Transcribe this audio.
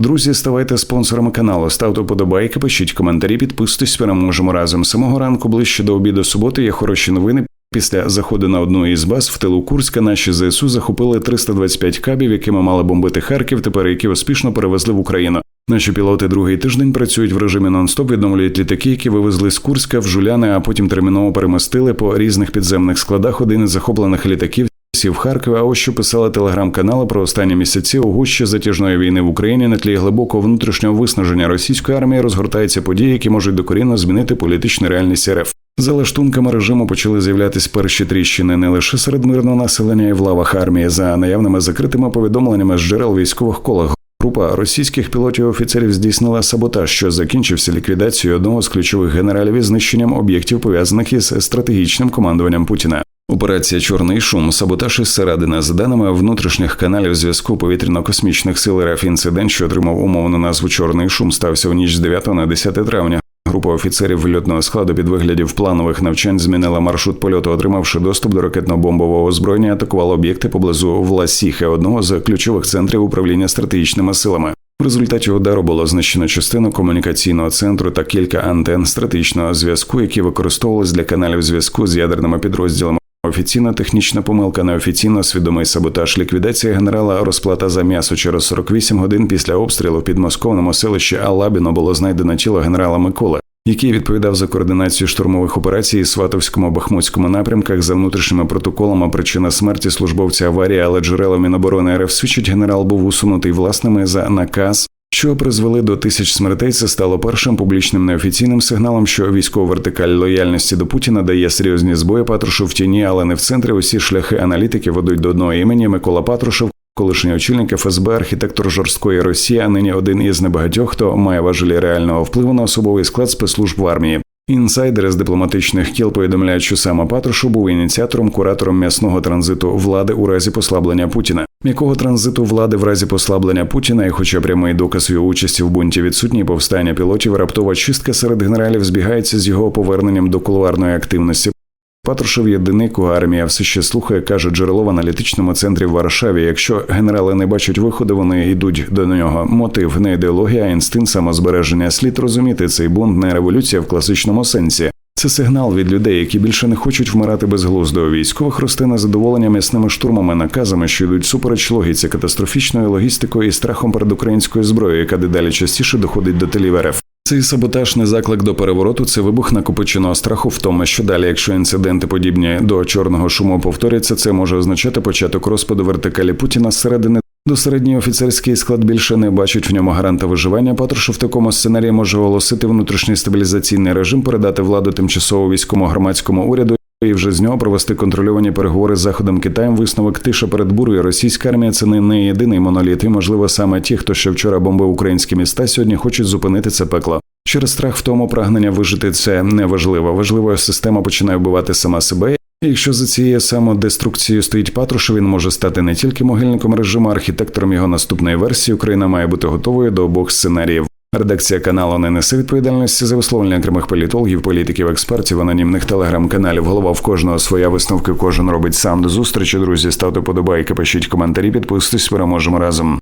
Друзі, ставайте спонсорами каналу, ставте подобайки, пишіть коментарі, підписуйтесь, переможемо разом. Самого ранку ближче до обіду суботи є хороші новини. Після заходу на одну із баз в тилу Курська наші ЗСУ захопили 325 кабів, якими мали бомбити Харків, тепер які успішно перевезли в Україну. Наші пілоти другий тиждень працюють в режимі нон-стоп, відновлюють літаки, які вивезли з Курська в Жуляни, а потім терміново перемістили по різних підземних складах один із захоплених літаків. Сів Харкові, а ось що писали телеграм-канали про останні місяці у гущі затяжної війни в Україні на тлі глибокого внутрішнього виснаження російської армії розгортаються події, які можуть докорінно змінити політичну реальність РФ. За лаштунками режиму почали з'являтися перші тріщини не лише серед мирного населення і в лавах армії, за наявними закритими повідомленнями з джерел військових колах. Група російських пілотів і офіцерів здійснила саботаж, що закінчився ліквідацією одного з ключових генералів і знищенням об'єктів пов'язаних із стратегічним командуванням Путіна. Операція Чорний шум саботаж із середини за даними внутрішніх каналів зв'язку повітряно-космічних сил РФ інцидент, що отримав умовну назву Чорний шум, стався у ніч з 9 на 10 травня. Група офіцерів льотного складу під виглядів планових навчань змінила маршрут польоту, отримавши доступ до ракетно-бомбового озброєння, атакувала об'єкти поблизу Власіхи, одного з ключових центрів управління стратегічними силами. В результаті удару було знищено частину комунікаційного центру та кілька антен стратегічного зв'язку, які використовувалися для каналів зв'язку з ядерними підрозділами. Офіційна технічна помилка, неофіційно свідомий саботаж, ліквідація генерала розплата за м'ясо через 48 годин після обстрілу в підмосковному селищі Алабіно було знайдено тіло генерала Миколи, який відповідав за координацію штурмових операцій Сватовському Бахмутському напрямках за внутрішніми протоколами. Причина смерті службовця аварії, але джерела Міноборони РФ свідчить, генерал був усунутий власними за наказ що призвели до тисяч смертей, це стало першим публічним неофіційним сигналом, що військова вертикаль лояльності до Путіна дає серйозні збої Патрушу в тіні, але не в центрі. Усі шляхи аналітики ведуть до одного імені Микола Патрушев, колишній очільник ФСБ, архітектор жорсткої Росії, а нині один із небагатьох, хто має важелі реального впливу на особовий склад спецслужб в армії. Інсайдери з дипломатичних кіл повідомляють, що саме Патрушев був ініціатором, куратором м'ясного транзиту влади у разі послаблення Путіна. М'якого транзиту влади в разі послаблення Путіна, і хоча прямий доказ його участі в бунті відсутній повстання пілотів, раптова чистка серед генералів збігається з його поверненням до кулуарної активності. Патрушев єдиний, кого армія все ще слухає, каже джерело в аналітичному центрі в Варшаві. Якщо генерали не бачать виходу, вони йдуть до нього. Мотив не ідеологія, а інстинкт самозбереження. Слід розуміти цей бунт не революція в класичному сенсі. Це сигнал від людей, які більше не хочуть вмирати безглуздо. Військових росте незадоволення м'ясними штурмами, наказами, що йдуть супереч логіці, катастрофічною логістикою і страхом перед українською зброєю, яка дедалі частіше доходить до телів РФ. Цей саботаж не заклик до перевороту, це вибух накопиченого страху в тому, що далі, якщо інциденти подібні до чорного шуму повторяться, це може означати початок розпаду вертикалі Путіна зсередини. До середній офіцерський склад більше не бачить в ньому гаранта виживання. Патрушев в такому сценарії може оголосити внутрішній стабілізаційний режим, передати владу тимчасово військовому громадському уряду і вже з нього провести контрольовані переговори з заходом Китаєм. Висновок тиша перед бурою. Російська армія це не, не єдиний моноліт. І можливо саме ті, хто ще вчора бомбив українські міста, сьогодні хочуть зупинити це пекло. Через страх в тому прагнення вижити це не важливо. Важливо, система починає вбивати сама себе. Якщо за цією самодеструкцією стоїть Патрушев, він може стати не тільки могильником режиму, а архітектором його наступної версії. Україна має бути готовою до обох сценаріїв. Редакція каналу не несе відповідальності за висловлення окремих політологів, політиків, експертів, анонімних телеграм-каналів. Голова в кожного своя висновки. Кожен робить сам до зустрічі. Друзі, ставте подобайки, пишіть коментарі, підписуйтесь, переможемо разом.